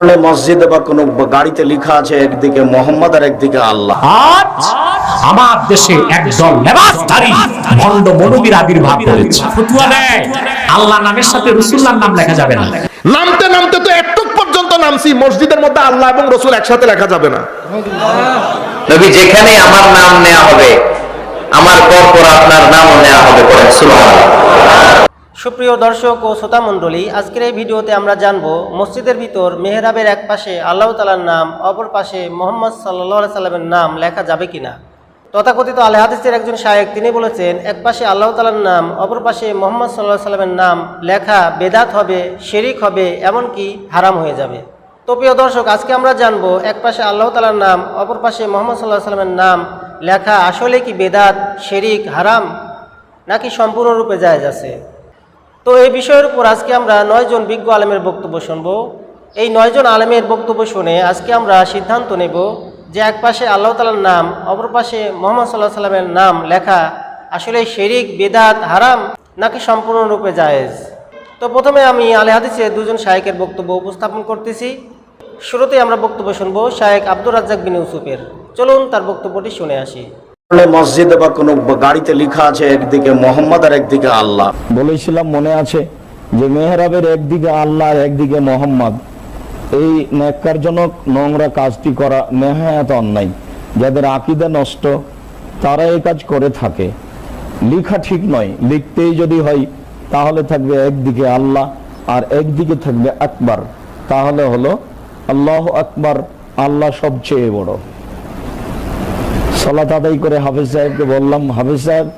বলে মসজিদে বা কোনো গাড়িতে লেখা আছে একদিকে মোহাম্মদ আর একদিকে আল্লাহ। আজ আমার দেশে একদল লেবাসধারী ভণ্ড মৌলবীর আবির্ভাব করেছে। ফতুয়া দেয়। আল্লাহ নামের সাথে নাম লেখা যাবে না। নামতে নামতে তো একটুক পর্যন্ত নামছি মসজিদের মধ্যে আল্লাহ এবং রসুল একসাথে লেখা যাবে না। নবী যেখানে আমার নাম নেওয়া হবে আমার পর পর আপনার নামও নেওয়া হবে পড়েন সুবহানাল্লাহ। সুপ্রিয় দর্শক ও শ্রোতা মণ্ডলী, আজকের এই ভিডিওতে আমরা জানব, মসজিদের ভিতর মেহরাবের এক পাশে আল্লাহ তালার নাম, অপর পাশে মোহাম্মদ সাল্লাহ সাল্লামের নাম লেখা যাবে কিনা। তথাকথিত আল হাদিসের একজন শায়েক তিনি বলেছেন, এক পাশে আল্লাহ তালার নাম, অপর পাশে মোহাম্মদ সাল্লাহ সাল্লামের নাম লেখা বেদাত হবে, শেরিক হবে, এমনকি হারাম হয়ে যাবে। তো প্রিয় দর্শক, আজকে আমরা জানব, এক পাশে আল্লাহ তালার নাম, অপর পাশে মোহাম্মদ সাল্লাহ সাল্লামের নাম লেখা আসলে কি বেদাত, শেরিক, হারাম, নাকি সম্পূর্ণরূপে জায়েজ আছে? তো এই বিষয়ের উপর আজকে আমরা নয়জন বিজ্ঞ আলেমের বক্তব্য শুনব। এই নয়জন আলেমের বক্তব্য শুনে আজকে আমরা সিদ্ধান্ত নেব যে এক পাশে আল্লাহ তালার নাম, অপর পাশে মোহাম্মদ সাল্লাহ সাল্লামের নাম লেখা আসলে শেরিক, বেদাত, হারাম নাকি সম্পূর্ণরূপে জায়েজ? তো প্রথমে আমি আলে হাদিসের দুজন শায়েকের বক্তব্য উপস্থাপন করতেছি। শুরুতেই আমরা বক্তব্য শুনব শায়েক আব্দুর রাজ্জাক বিন ইউসুফের। চলুন তার বক্তব্যটি শুনে আসি। মসজিদে বা কোনো গাড়িতে লেখা আছে একদিকে মোহাম্মদ আর একদিকে আল্লাহ। বলেছিলাম, মনে আছে যে মেহরাবের একদিকে আল্লাহ আর একদিকে মোহাম্মদ। এই ন্যাক্কারজনক নোংরা কাজটি করা নেহায়াত অন্যায়। যাদের আকিদা নষ্ট, তারা এই কাজ করে থাকে। লিখা ঠিক নয়, লিখতেই যদি হয়, তাহলে থাকবে একদিকে আল্লাহ আর একদিকে থাকবে আকবার। তাহলে হলো আল্লাহ আকবার, আল্লাহ সবচেয়ে বড়। সলাত আদায় করে হাফিজ সাহেবকে বললাম, হাফিজ সাহেব,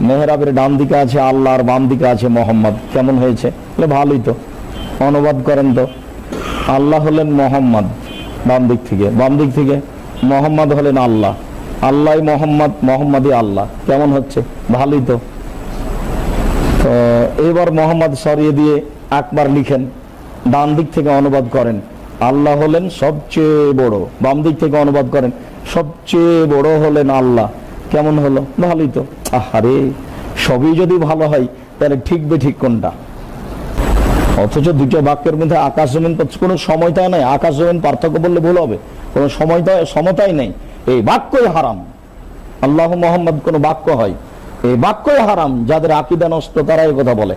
মেহরাবের ডান দিকে আছে আল্লাহ আর বাম দিকে আছে মোহাম্মদ। কেমন হয়েছে? বলে, ভালোই তো। অনুবাদ করেন তো। আল্লাহ হলেন মোহাম্মদ বাম দিক থেকে। বাম দিক থেকে মোহাম্মদ হলেন আল্লাহ। আল্লাহ মোহাম্মদ, মোহাম্মদই আল্লাহ। কেমন হচ্ছে? ভালোই তো। তো এবার মোহাম্মদ সরিয়ে দিয়ে একবার লিখেন ডান দিক থেকে অনুবাদ করেন। আল্লাহ হলেন সবচেয়ে বড়। বাম দিক থেকে অনুবাদ করেন সবচেয়ে বড় হলেন আল্লাহ। কেমন হলো? ভালোই তো। আহারে সবই যদি ভালো হয় তাহলে ঠিকবে ঠিক কোনটা? অথচ দুটো বাক্যের মধ্যে আকাশ জমিন কোনো সময়তা নাই। আকাশ জমিন পার্থক্য বললে ভুল হবে। কোনো সময়তা সমতাই নেই। এই বাক্যই হারাম। আল্লাহ মোহাম্মদ কোনো বাক্য হয়। এই বাক্যই হারাম যাদের আকিদা নষ্ট তারা এই কথা বলে।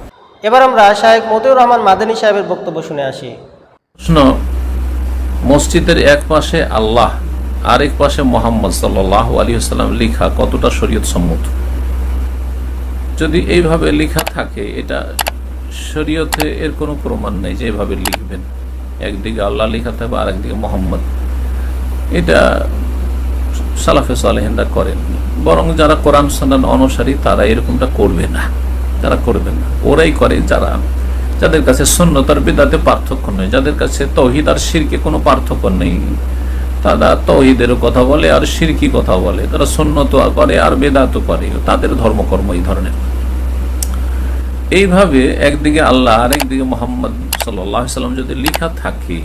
এবার আমরা শায়েক মতিউর রহমান মাদানী সাহেবের বক্তব্য শুনে আসি। প্রশ্ন মসজিদের এক পাশে আল্লাহ আরেক পাশে মোহাম্মদ সাল্লাহ আলী সাল্লাম লিখা কতটা শরীয়ত সম্মত? যদি এইভাবে লিখা থাকে, এটা শরীয়তে এর কোনো প্রমাণ নেই যে এভাবে লিখবেন। একদিকে আল্লাহ লেখা থাকবে আরেকদিকে মোহাম্মদ। এটা সালাফে সালেহিনরা করেন। বরং যারা কোরআন সন্ধান অনুসারী, তারা এরকমটা করবে না। তারা করবে না। ওরাই করে যারা, যাদের কাছে সন্ন্যতার বিদাতে পার্থক্য নেই, যাদের কাছে তৌহিদ আর শিরকে কোনো পার্থক্য নেই। তারা তৌহিদের কথা বলে আর শিরকি কথা বলে। তারা সন্ন্যত করে আর বেদাত করে। তাদের ধর্মকর্ম এই ধরনের। এইভাবে একদিকে আল্লাহ আর একদিকে মোহাম্মদ সাল্লাম যদি লিখা থাকে,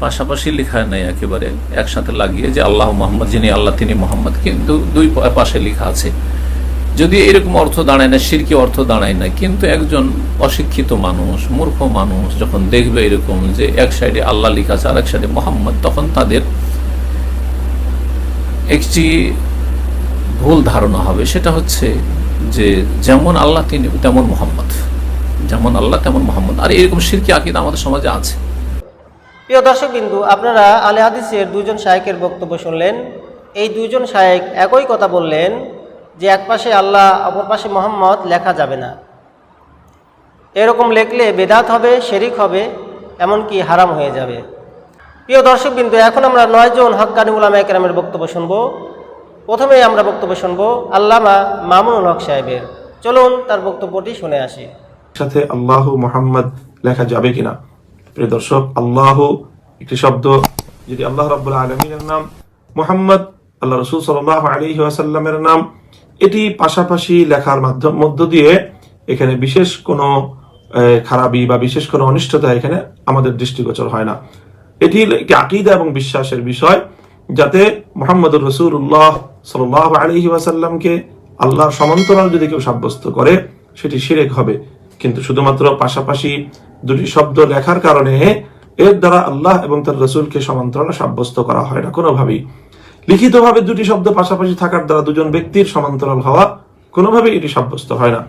পাশাপাশি লেখা নেই একেবারে, একসাথে লাগিয়ে যে আল্লাহ মোহাম্মদ, যিনি আল্লাহ, তিনি মোহাম্মদ। কিন্তু দুই পাশে লেখা আছে। যদি এরকম অর্থ দাঁড়ায় না, সিরকি অর্থ দাঁড়ায় না, কিন্তু একজন অশিক্ষিত মানুষ, মূর্খ মানুষ যখন দেখবে এরকম যে এক সাইডে আল্লাহ লিখা আছে আর এক সাইডে মোহাম্মদ, তখন তাদের একটি ভুল ধারণা হবে। সেটা হচ্ছে যে যেমন আল্লাহ তিনি তেমন মোহাম্মদ। যেমন আল্লাহ তেমন মোহাম্মদ। আর এরকম সিরকি আকিদা আমাদের সমাজে আছে। প্রিয় দর্শক বিন্দু, আপনারা আলে হাদিসের দুজন শায়েকের বক্তব্য শুনলেন। এই দুজন শায়েক একই কথা বললেন যে এক পাশে আল্লাহ, অপর পাশে মোহাম্মদ লেখা যাবে না। এরকম লেখলে বেদাত হবে, শেরিক হবে, এমনকি হারাম হয়ে যাবে। প্রিয় দর্শক বিন্দু, এখন আমরা নয়জন হক্কানি উলামা একরামের বক্তব্য শুনব। প্রথমে আমরা বক্তব্য শুনব আল্লামা মামুনুল হক সাহেবের। চলুন তার বক্তব্যটি শুনে আসি। সাথে আল্লাহ মোহাম্মদ লেখা যাবে কিনা? প্রিয় দর্শক, আল্লাহ একটি শব্দ, যদি আল্লাহ রাব্বুল আলমিনের নাম, মোহাম্মদ, আল্লাহ রসুল সাল্লাহ আলী ওয়াসাল্লামের নাম এটি পাশাপাশি লেখার মাধ্যম, মধ্য দিয়ে এখানে বিশেষ কোনো খারাপি বা বিশেষ কোনো অনিষ্টতা এখানে আমাদের দৃষ্টিগোচর হয় না। এটি আকিদা এবং বিশ্বাসের বিষয়, যাতে মোহাম্মদুর রসুল্লাহ সাল্লাহ আলহি ওয়াসাল্লামকে আল্লাহর সমান্তরাল যদি কেউ সাব্যস্ত করে, সেটি শিরেক হবে। কিন্তু শুধুমাত্র পাশাপাশি দুটি শব্দ লেখার কারণে এর দ্বারা আল্লাহ এবং তার রসুলকে সমান্তরাল সাব্যস্ত করা হয় না কোনোভাবেই। লিখিতভাবে দুটি শব্দ পাশাপাশি থাকার দ্বারা দুজন ব্যক্তির সমান্তরাল হওয়া কোনোভাবেই এটি সাব্যস্ত হয় না।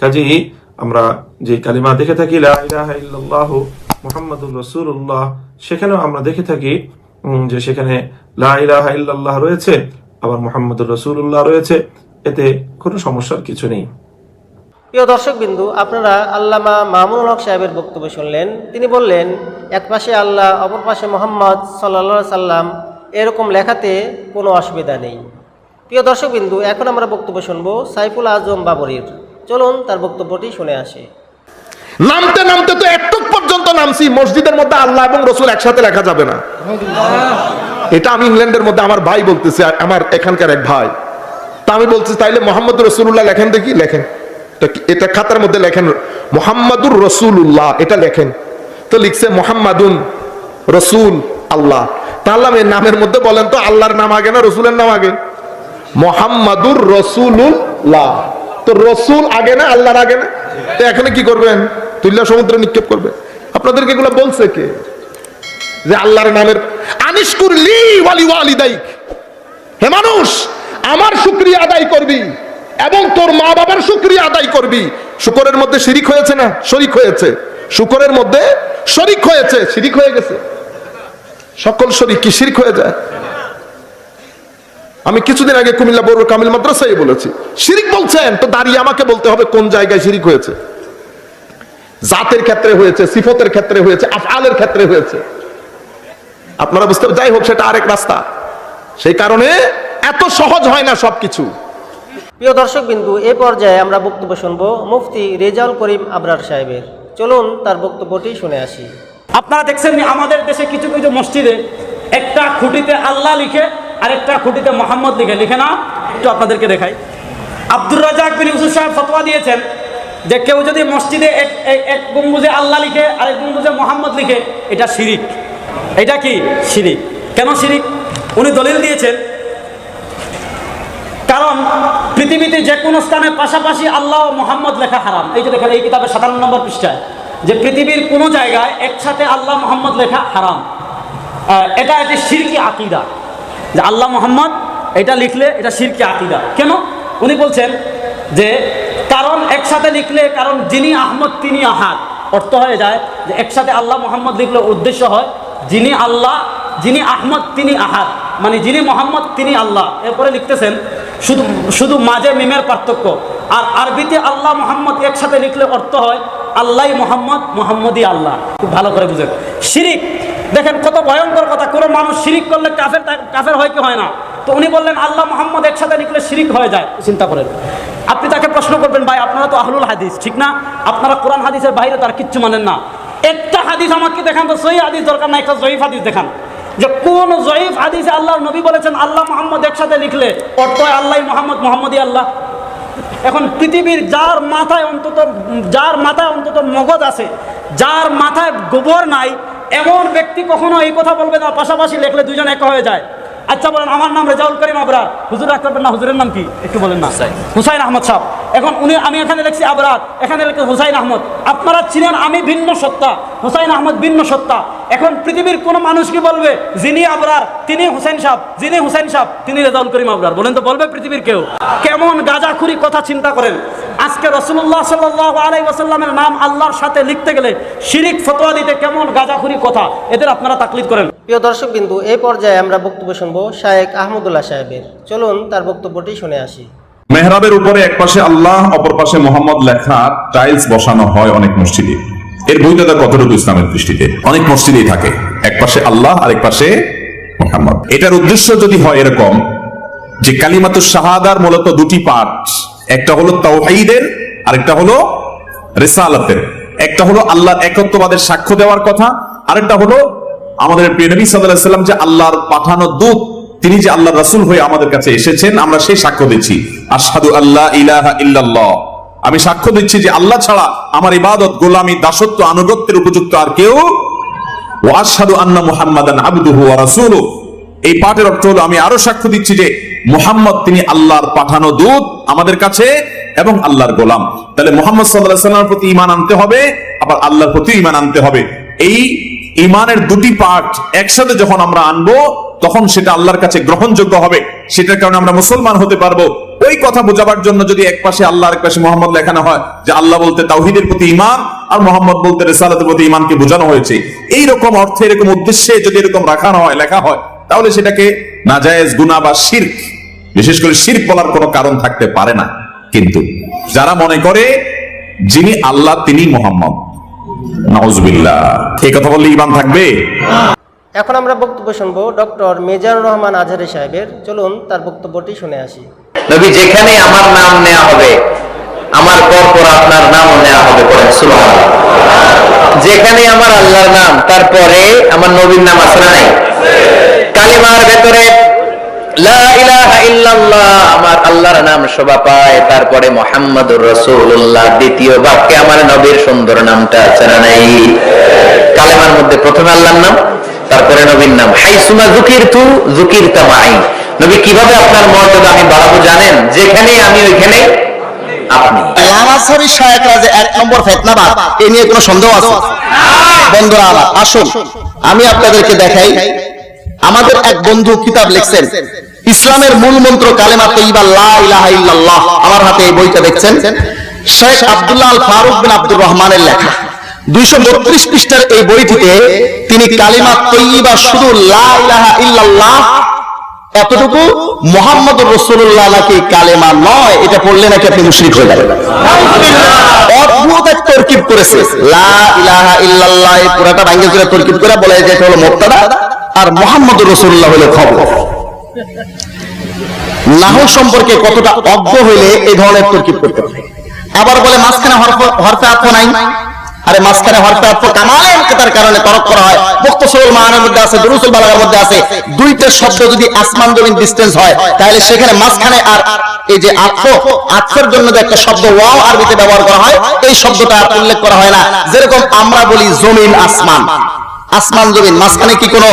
কাজেই আমরা যে কালিমা দেখে থাকি, লা ইলাহা ইল্লাল্লাহ মুহাম্মাদুর রাসূলুল্লাহ, সেখানেও আমরা দেখে থাকি যে সেখানে লা ইলাহা ইল্লাল্লাহ রয়েছে, আবার মুহাম্মাদুর রাসূলুল্লাহ রয়েছে। এতে কোনো সমস্যার কিছু নেই। প্রিয় দর্শক বিন্দু আপনারা আল্লামা মামুনুল হক সাহেবের বক্তব্য শুনলেন। তিনি বললেন এক পাশে আল্লাহ, অপর পাশে মোহাম্মদ সাল্লা সাল্লাম এরকম লেখাতে কোনো অসুবিধা নেই। প্রিয় দর্শক বিন্দু এখন আমরা বক্তব্য শুনব সাইফুল আজম বাবরির। চলুন তার বক্তব্যটি শুনে আসি। নামতে নামতে তো একটুক পর্যন্ত নামছি, মসজিদের মধ্যে আল্লাহ এবং রসুল একসাথে লেখা যাবে না। এটা আমি ইংল্যান্ডের মধ্যে আমার ভাই বলতেছে আমার এখানকার এক ভাই। তা আমি বলছি, তাইলে মোহাম্মদ রসুল্লাহ লেখেন দেখি, লেখেন। এটা খাতার মধ্যে লেখেন, মোহাম্মদুর রসুল্লাহ এটা লেখেন। তো লিখছে মোহাম্মদুন রসুল আল্লাহ। তাহলে নামের মধ্যে বলেন তো, আল্লাহর নাম আগে না রসুলের নাম আগে? মোহাম্মদুর রসুল্লাহ তো রসুল আগে না, আল্লাহর আগে না? তো এখানে কি করবেন? তুল্লা সমুদ্রে নিক্ষেপ করবেন আপনাদেরকে এগুলো বলছে কে? যে আল্লাহর নামের আনিসকুর লি ওয়ালি ওয়ালিদাইক। হে মানুষ, আমার শুক্রিয়া আদায় করবি এবং তোর মা বাবার শুক্রিয়া আদায় করবি। শুকরের মধ্যে শিরিক হয়েছে না? শরিক হয়েছে। শুকরের মধ্যে শরিক হয়েছে, শিরিক হয়ে গেছে। সকল শরিক কি শিরিক হয়ে যায়? আমি কিছুদিন আগে কুমিল্লা বড় কামিল মাদ্রাসায় বলেছি, শিরিক বলছেন, তো দাঁড়িয়ে আমাকে বলতে হবে কোন জায়গায় শিরিক হয়েছে। জাতের ক্ষেত্রে হয়েছে, সিফতের ক্ষেত্রে হয়েছে, আফআলের ক্ষেত্রে হয়েছে। আপনারা বুঝতে যাই হোক, সেটা আরেক রাস্তা। সেই কারণে এত সহজ হয় না সবকিছু। প্রিয় দর্শক বিন্দু, এ পর্যায়ে আমরা বক্তব্য শুনব মুফতি রেজাউল করিম আবরার সাহেবের। চলুন তার বক্তব্যটি শুনে আসি। আপনারা দেখছেন আমাদের দেশে কিছু কিছু মসজিদে একটা খুঁটিতে আল্লাহ লিখে আর একটা খুঁটিতে মোহাম্মদ লিখে। লিখে না? একটু আপনাদেরকে দেখাই। আব্দুর রাজাক বিন ইউসুফ সাহেব ফতোয়া দিয়েছেন যে কেউ যদি মসজিদে এক এক- গম্বুজে আল্লাহ লিখে আর এক গম্বুজে মোহাম্মদ লিখে, এটা শিরিক। এটা কি? শিরিক। কেন শিরিক? উনি দলিল দিয়েছেন, কারণ পৃথিবীতে যে কোনো স্থানে পাশাপাশি আল্লাহ মোহাম্মদ লেখা হারাম। এই যে দেখেন, এই কিতাবের সাতান্ন নম্বর পৃষ্ঠায়। যে পৃথিবীর কোনো জায়গায় একসাথে আল্লাহ মোহাম্মদ লেখা হারাম। এটা একটি শিরকি আকিদা। যে আল্লাহ মোহাম্মদ এটা লিখলে এটা শিরকি আকিদা। কেন? উনি বলছেন যে কারণ একসাথে লিখলে, কারণ যিনি আহমদ, তিনি আহাদ। অর্থ হয়ে যায় যে একসাথে আল্লাহ মোহাম্মদ লিখলে উদ্দেশ্য হয় যিনি আল্লাহ, যিনি আহমদ, তিনি আহাদ। মানে যিনি মোহাম্মদ, তিনি আল্লাহ। এরপরে লিখতেছেন, শুধু শুধু মাঝে মিমের পার্থক্য। আর আরবিতে আল্লাহ মোহাম্মদ একসাথে লিখলে অর্থ হয় আল্লাহ মোহাম্মদ, মোহাম্মদই আল্লাহ। খুব ভালো করে বুঝেন। শিরিক, দেখেন কত ভয়ঙ্কর কথা। কোনো মানুষ শিরিক করলে কাফের কাফের হয় কি হয় না? তো উনি বললেন, আল্লাহ মোহাম্মদ একসাথে লিখলে শিরিক হয়ে যায়। চিন্তা করেন। আপনি তাকে প্রশ্ন করবেন, ভাই, আপনারা তো আহলুল হাদিস, ঠিক না? আপনারা কোরআন হাদিসের বাইরে তার কিচ্ছু মানেন না। একটা হাদিস আমাকে দেখান তো, সহি হাদিস দরকার না, একটা জয়ীফ হাদিস দেখান। যে কোন জয়ীফ হাদিসে আল্লাহ নবী বলেছেন, আল্লাহ মোহাম্মদ একসাথে লিখলে অর্থ আল্লাহ মোহাম্মদ, মোহাম্মদই আল্লাহ। এখন পৃথিবীর যার মাথায় অন্তত যার মাথায় অন্তত মগজ আছে যার মাথায় গোবর নাই এমন ব্যক্তি কখনো এই কথা বলবে না পাশাপাশি লেখলে দুজন এক হয়ে যায়। আচ্ছা বলেন আমার নাম রেজাউল করিম আবরার। হুজুর রাখতে পারবেন না হুজুরের নাম কি? একটু বলেন না। হুসাইন। আহমদ সাহেব। এখন উনি আমি এখানে লিখছি আবরার এখানে লিখছি হুসাইন আহমদ। আপনারা ছিলেন আমি ভিন্ন সত্তা হুসাইন আহমদ ভিন্ন সত্তা। এখন পৃথিবীর কোনো মানুষ কি বলবে? যিনি আবরার তিনি হুসাইন সাহেব যিনি হুসাইন সাহেব তিনি রেজাউল করিম আবরার। বলেন তো বলবে পৃথিবীর কেউ? কেমন গাজাখুরি কথা চিন্তা করেন? আজকে রসুল্লাহ সাল্লাহ আলাই ওয়াসাল্লামের নাম আল্লাহর সাথে লিখতে গেলে শিরিক ফতোয়া দিতে কেমন গাজাখুরি কথা? এদের আপনারা তাকলিদ করেন। প্রিয় দর্শক বিন্দু এই পর্যায়ে আমরা বক্তব্য শুনব শায়েক আহমদুল্লাহ সাহেবের। চলুন তার বক্তব্যটি শুনে আসি। মেহরাবের উপরে এক পাশে আল্লাহ অপর পাশে মোহাম্মদ লেখা টাইলস বসানো হয় অনেক মসজিদে। এর বৈধতা কতটুকু ইসলামের দৃষ্টিতে? অনেক মসজিদেই থাকে। এক পাশে আল্লাহ, আরেক পাশে মোহাম্মদ। এটার উদ্দেশ্য যদি হয় এরকম যে কালিমাতু শাহাদার মূলত দুটি পার্ট একটা হলো তাওহীদের, আরেকটা হলো রেসালাতের। একটা হলো আল্লাহর একত্ববাদের সাক্ষ্য দেওয়ার কথা, আরেকটা হলো আমাদের প্রিয় সাল্লাম যে আল্লাহর পাঠানো দূত, তিনি যে আল্লাহ রাসূল হয়ে আমাদের কাছে এসেছেন, আমরা সেই সাক্ষ্য দিচ্ছি। আশহাদু আল্লাহ ইলাহা ইল্লাল্লাহ। আমি সাক্ষ্য দিচ্ছি যে আল্লাহ ছাড়া আমার ইবাদত, গোলামি, দাসত্ব, আনুগত্যের উপযুক্ত আর কেউ এই পাঠের অর্থ আমি আরও সাক্ষ্য দিচ্ছি যে মুহাম্মদ তিনি আল্লাহর পাঠানো দূত আমাদের কাছে এবং আল্লাহর গোলাম। তাহলে মোহাম্মদ সাল্লাহ সাল্লামের প্রতি ইমান আনতে হবে, আবার আল্লাহর প্রতি ইমান আনতে হবে। এই ইমানের দুটি পার্ট একসাথে যখন আমরা আনব তখন সেটা আল্লাহর কাছে গ্রহণযোগ্য হবে। সেটার কারণে আমরা মুসলমান হতে পারব। ওই কথা বোঝাবার জন্য যদি এক পাশে আল্লাহ আর এক পাশে মোহাম্মদ লেখানো হয় যে আল্লাহ বলতে তাওহিদের প্রতি ইমান আর মোহাম্মদ বলতে রেসালাতের প্রতি ইমানকে বোঝানো হয়েছে। এই রকম অর্থে, এরকম উদ্দেশ্যে যদি এরকম রাখানো হয়, লেখা হয়, তাহলে সেটাকে নাজায়েজ, গুনাহ বা শিরক, বিশেষ করে শিরক বলার কোনো কারণ থাকতে পারে না। কিন্তু যারা মনে করে যিনি আল্লাহ, তিনি মোহাম্মদ। নওয়াজবিল্লাহ এই কথা বললে ইমান থাকবে? এখন আমরা বক্তব্য শুনব ডক্টর মেজানুর রহমান আজহারি সাহেবের। চলুন তার বক্তব্যটি শুনে আসি। নবী, যেখানে আমার নাম নেওয়া হবে, আমার পর পর আপনার নামও নেওয়া হবে পরে যেখানে আমার আল্লাহর নাম, তারপরে আমার নবীর নাম আছে না কালিমার ভেতরে আমার আল্লাহর নাম শোভা পায়, তারপরে মোহাম্মদুর রাসূলুল্লাহ, দ্বিতীয় বাক্যে আমার নবীর সুন্দর নামটা আছে না নাই? কালেমার মধ্যে প্রথমে আল্লাহর নাম তারপরে নবীর নাম। হাইসুমা জুকির তু জুকির তামাই নবী কীভাবে আপনার মর্যাদা আমি বাড়াবো জানেন? যেখানে আমি, ওইখানে ইসলামের মূল মন্ত্র কালেমা তৈবা লা আমার হাতে এই বইটা দেখছেন। শেখ আব্দুল্লাহ ফারুক বিন আব্দুর রহমানের লেখা। পৃষ্ঠার এই বইটিতে তিনি কালিমা তৈবা শুধু এতটুকু মোহাম্মদ রসুল্লাহ নাকি কালেমা নয়, এটা পড়লে নাকি আপনি হয়ে যাবেন। আর মোহাম্মদ রসুল্লাহ সম্পর্কে কতটা অজ্ঞ হইলে এই ধরনের তরকিব করতে পারে? আবার বলে, মাঝখানে হরফে আত্ম নাই। আরে মাঝখানে আত্ম কামালের কারণে তরক করা হয়। মুক্ত সরল মানের মধ্যে আছে, দুরুসুল বালাগার মধ্যে আছে। দুইটা শব্দ যদি আসমান জমিন ডিস্টেন্স হয়, তাহলে সেখানে মাঝখানে আর এই যে আত্ম আত্মের জন্য যে একটা শব্দ ওয়াও আরবিতে ব্যবহার করা হয়, এই শব্দটা আর উল্লেখ করা হয় না। যেরকম আমরা বলি জমিন আসমান। আসমান জমিন, মাঝখানে কি কোনো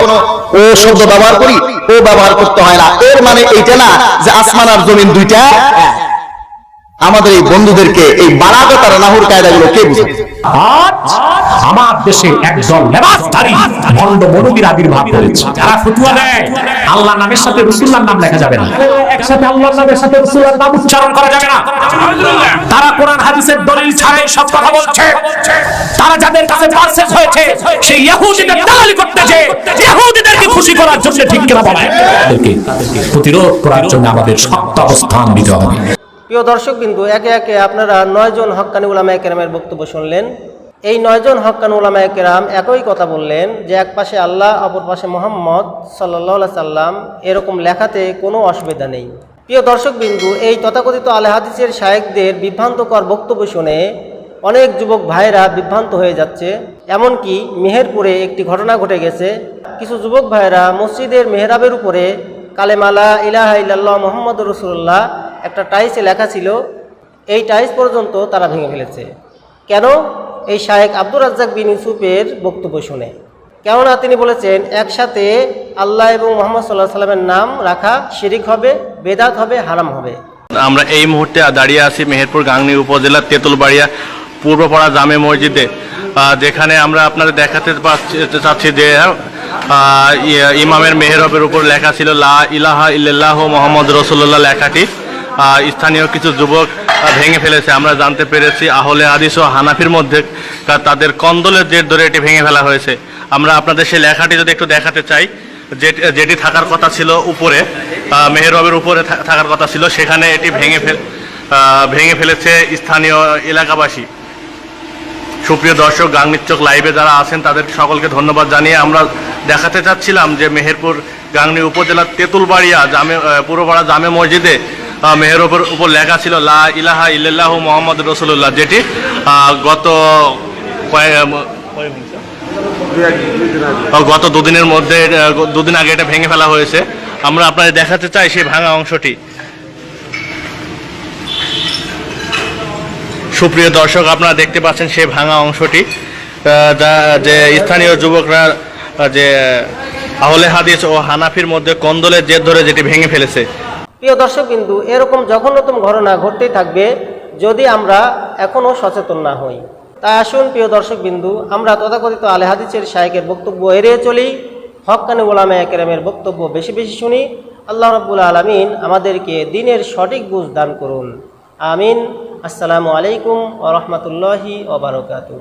ও শব্দ ব্যবহার করি? ও ব্যবহার করতে হয় না। এর মানে এইটা না যে আসমান আর জমিন দুইটা। আমাদের এই বন্ধুদেরকে এই বালাগত আর নাহুর কায়দাগুলো কে বুঝে? আমার দেশে একদল লেবাসধারী ভণ্ড মনুবীর আবির্ভাব করেছে যারা ফতুয়া দেয় আল্লাহ নামের সাথে রসুল্লাহর নাম লেখা যাবে না। একসাথে আল্লাহর নামের সাথে রসুল্লাহর নাম উচ্চারণ করা যাবে না। তারা কোরআন হাদিসের দলিল ছাড়াই সব কথা বলছে। তারা যাদের কাছে পারসেস হয়েছে, সেই ইহুদিদের দালালি করতেছে। ইহুদিদেরকে খুশি করার জন্য ঠিক কিনা বলে প্রতিরোধ করার জন্য আমাদের শক্ত অবস্থান নিতে হবে। প্রিয় দর্শক বিন্দু, একে একে আপনারা নয়জন হক্কানি উলামা কেরামের বক্তব্য শুনলেন। এই নয়জন হক্কানি উলামা কেরাম একই কথা বললেন যে এক পাশে আল্লাহ, অপর পাশে মোহাম্মদ সাল্লাহ সাল্লাম, এরকম লেখাতে কোনো অসুবিধা নেই। প্রিয় দর্শক বিন্দু, এই তথাকথিত আলহাদিসের শায়েকদের বিভ্রান্তকর বক্তব্য শুনে অনেক যুবক ভাইরা বিভ্রান্ত হয়ে যাচ্ছে। এমনকি মেহেরপুরে একটি ঘটনা ঘটে গেছে। কিছু যুবক ভাইরা মসজিদের মেহরাবের উপরে কালেমালা ইলাহা ইল্লাল্লাহ মোহাম্মদ রসুল্লাহ একটা টাইসে লেখা ছিল, এই টাইস পর্যন্ত তারা ভেঙে ফেলেছে। কেন? এই শায়েক আব্দুর রাজ্জাক বিন ইউসুফের বক্তব্য শুনে। কেননা তিনি বলেছেন, একসাথে আল্লাহ এবং মোহাম্মদ সাল্লাহ সাল্লামের নাম রাখা শিরিক হবে, বেদাত হবে, হারাম হবে। আমরা এই মুহূর্তে দাঁড়িয়ে আছি মেহেরপুর গাংনী উপজেলার তেঁতুলবাড়িয়া পূর্বপাড়া জামে মসজিদে। যেখানে আমরা আপনাদের দেখাতে চাচ্ছি যে ইমামের মেহরবের উপর লেখা ছিল, লা ইলাহা ইল্লাল্লাহ মোহাম্মদ রসুল্লাহ লেখাটি। স্থানীয় কিছু যুবক ভেঙে ফেলেছে। আমরা জানতে পেরেছি আহলে আদিস ও হানাফির মধ্যে তাদের কন্দলের জের ধরে এটি ভেঙে ফেলা হয়েছে। আমরা আপনাদের সেই লেখাটি যদি একটু দেখাতে চাই, যেটি থাকার কথা ছিল উপরে মেহরবের উপরে থাকার কথা ছিল, সেখানে এটি ভেঙে ফেল ভেঙে ফেলেছে স্থানীয় এলাকাবাসী। সুপ্রিয় দর্শক গাংনির চোখ লাইভে যারা আছেন, তাদের সকলকে ধন্যবাদ জানিয়ে আমরা দেখাতে চাচ্ছিলাম যে মেহেরপুর গাংনি উপজেলার তেঁতুলবাড়িয়া জামে পুরোপাড়া জামে মসজিদে আহ, মেহেরপুর উপর লেখা ছিল লা ইলাহা ইল্লাল্লাহু মোহাম্মদ রসুল্লাহ যেটি গত গত দুদিনের মধ্যে দুদিন আগে এটা ভেঙে ফেলা হয়েছে। আমরা আপনাদের দেখাতে চাই সেই ভাঙা অংশটি। সুপ্রিয় দর্শক আপনারা দেখতে পাচ্ছেন সেই ভাঙা অংশটি। যে স্থানীয় যুবকরা যে আহলে হাদিস ও হানাফির মধ্যে কন্দলের জের ধরে যেটি ভেঙে ফেলেছে। প্রিয় দর্শক বিন্দু, এরকম জঘন্যতম ঘটনা ঘটতেই থাকবে, যদি আমরা এখনও সচেতন না হই। তাই আসুন, প্রিয় দর্শক বিন্দু, আমরা তথাকথিত আলে হাদিসের বক্তব্য এড়িয়ে চলি। হকানি ওলামা একরামের বক্তব্য বেশি বেশি শুনি। আল্লাহ রব্বুল আলমিন আমাদেরকে দিনের সঠিক বুঝ দান করুন। আমিন। আসসালামু আলাইকুম ওরহমতুল্লাহি ওবরকাতু